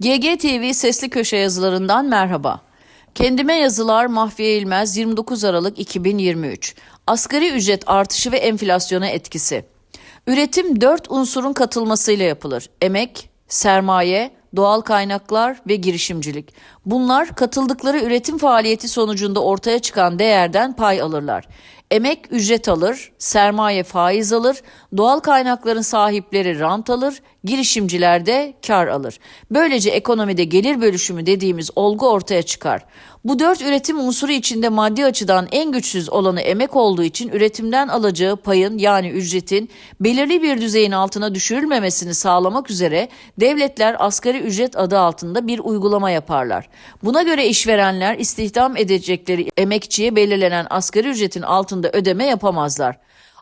GGTV Sesli Köşe yazılarından merhaba. Kendime yazılar Mahfiye İlmez 29 Aralık 2023. Asgari ücret artışı ve enflasyona etkisi. Üretim dört unsurun katılmasıyla yapılır. Emek, sermaye, doğal kaynaklar ve girişimcilik. Bunlar katıldıkları üretim faaliyeti sonucunda ortaya çıkan değerden pay alırlar. Emek ücret alır, sermaye faiz alır, doğal kaynakların sahipleri rant alır, girişimciler de kar alır. Böylece ekonomide gelir bölüşümü dediğimiz olgu ortaya çıkar. Bu dört üretim unsuru içinde maddi açıdan en güçsüz olanı emek olduğu için üretimden alacağı payın yani ücretin belirli bir düzeyin altına düşürülmemesini sağlamak üzere devletler asgari ücret adı altında bir uygulama yaparlar. Buna göre işverenler istihdam edecekleri emekçiye belirlenen asgari ücretin altında ödeme yapamazlar.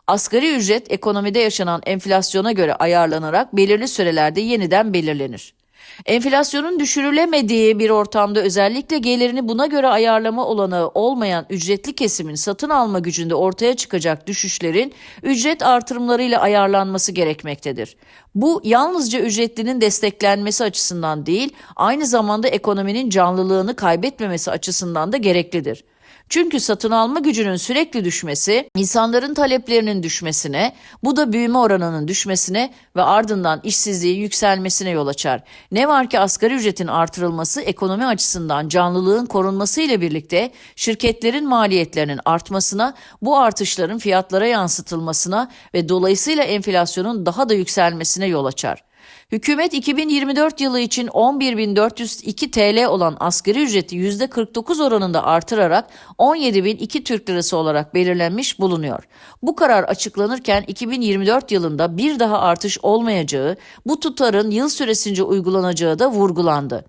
Asgari ücret ekonomide yaşanan enflasyona göre ayarlanarak belirli sürelerde yeniden belirlenir. Enflasyonun düşürülemediği bir ortamda özellikle gelirini buna göre ayarlama olanağı olmayan ücretli kesimin satın alma gücünde ortaya çıkacak düşüşlerin ücret artırımlarıyla ayarlanması gerekmektedir. Bu yalnızca ücretlinin desteklenmesi açısından değil, aynı zamanda ekonominin canlılığını kaybetmemesi açısından da gereklidir. Çünkü satın alma gücünün sürekli düşmesi, insanların taleplerinin düşmesine, bu da büyüme oranının düşmesine ve ardından işsizliğin yükselmesine yol açar. Ne var ki asgari ücretin artırılması ekonomi açısından canlılığın korunması ile birlikte şirketlerin maliyetlerinin artmasına, bu artışların fiyatlara yansıtılmasına ve dolayısıyla enflasyonun daha da yükselmesine yol açar. Hükümet 2024 yılı için 11.402 TL olan asgari ücreti %49 oranında artırarak 17.002 Türk Lirası olarak belirlenmiş bulunuyor. Bu karar açıklanırken 2024 yılında bir daha artış olmayacağı, bu tutarın yıl süresince uygulanacağı da vurgulandı.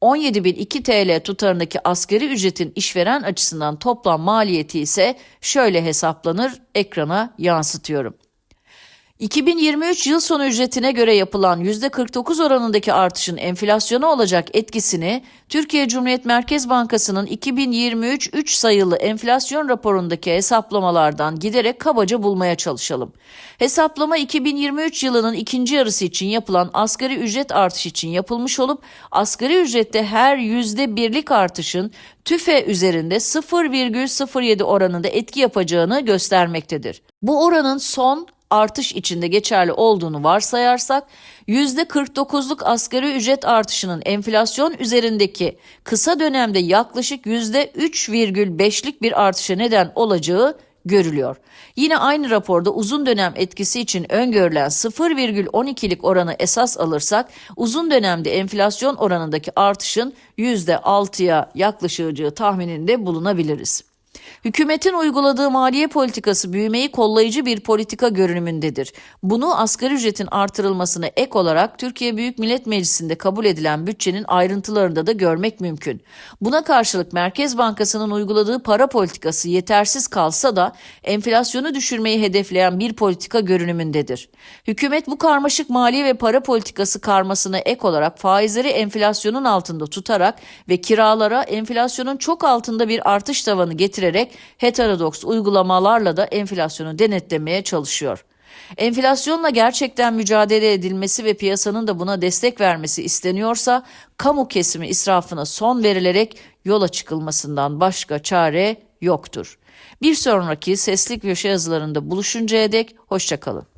17.002 TL tutarındaki asgari ücretin işveren açısından toplam maliyeti ise şöyle hesaplanır, ekrana yansıtıyorum. 2023 yıl sonu ücretine göre yapılan %49 oranındaki artışın enflasyona olacak etkisini Türkiye Cumhuriyet Merkez Bankası'nın 2023 3 sayılı enflasyon raporundaki hesaplamalardan giderek kabaca bulmaya çalışalım. Hesaplama 2023 yılının ikinci yarısı için yapılan asgari ücret artışı için yapılmış olup asgari ücrette her %1'lik artışın tüfe üzerinde 0,07 oranında etki yapacağını göstermektedir. Bu oranın son artış içinde geçerli olduğunu varsayarsak %49'luk asgari ücret artışının enflasyon üzerindeki kısa dönemde yaklaşık %3,5'lik bir artışa neden olacağı görülüyor. Yine aynı raporda uzun dönem etkisi için öngörülen 0,12'lik oranı esas alırsak uzun dönemde enflasyon oranındaki artışın %6'ya yaklaşacağı tahmininde bulunabiliriz. Hükümetin uyguladığı maliye politikası büyümeyi kollayıcı bir politika görünümündedir. Bunu asgari ücretin artırılmasına ek olarak Türkiye Büyük Millet Meclisi'nde kabul edilen bütçenin ayrıntılarında da görmek mümkün. Buna karşılık Merkez Bankası'nın uyguladığı para politikası yetersiz kalsa da enflasyonu düşürmeyi hedefleyen bir politika görünümündedir. Hükümet bu karmaşık maliye ve para politikası karmasına ek olarak faizleri enflasyonun altında tutarak ve kiralara enflasyonun çok altında bir artış tavanı getirerek heterodoks uygulamalarla da enflasyonu denetlemeye çalışıyor. Enflasyonla gerçekten mücadele edilmesi ve piyasanın da buna destek vermesi isteniyorsa kamu kesimi israfına son verilerek yola çıkılmasından başka çare yoktur. Bir sonraki sesli köşe yazılarında buluşuncaya dek hoşçakalın.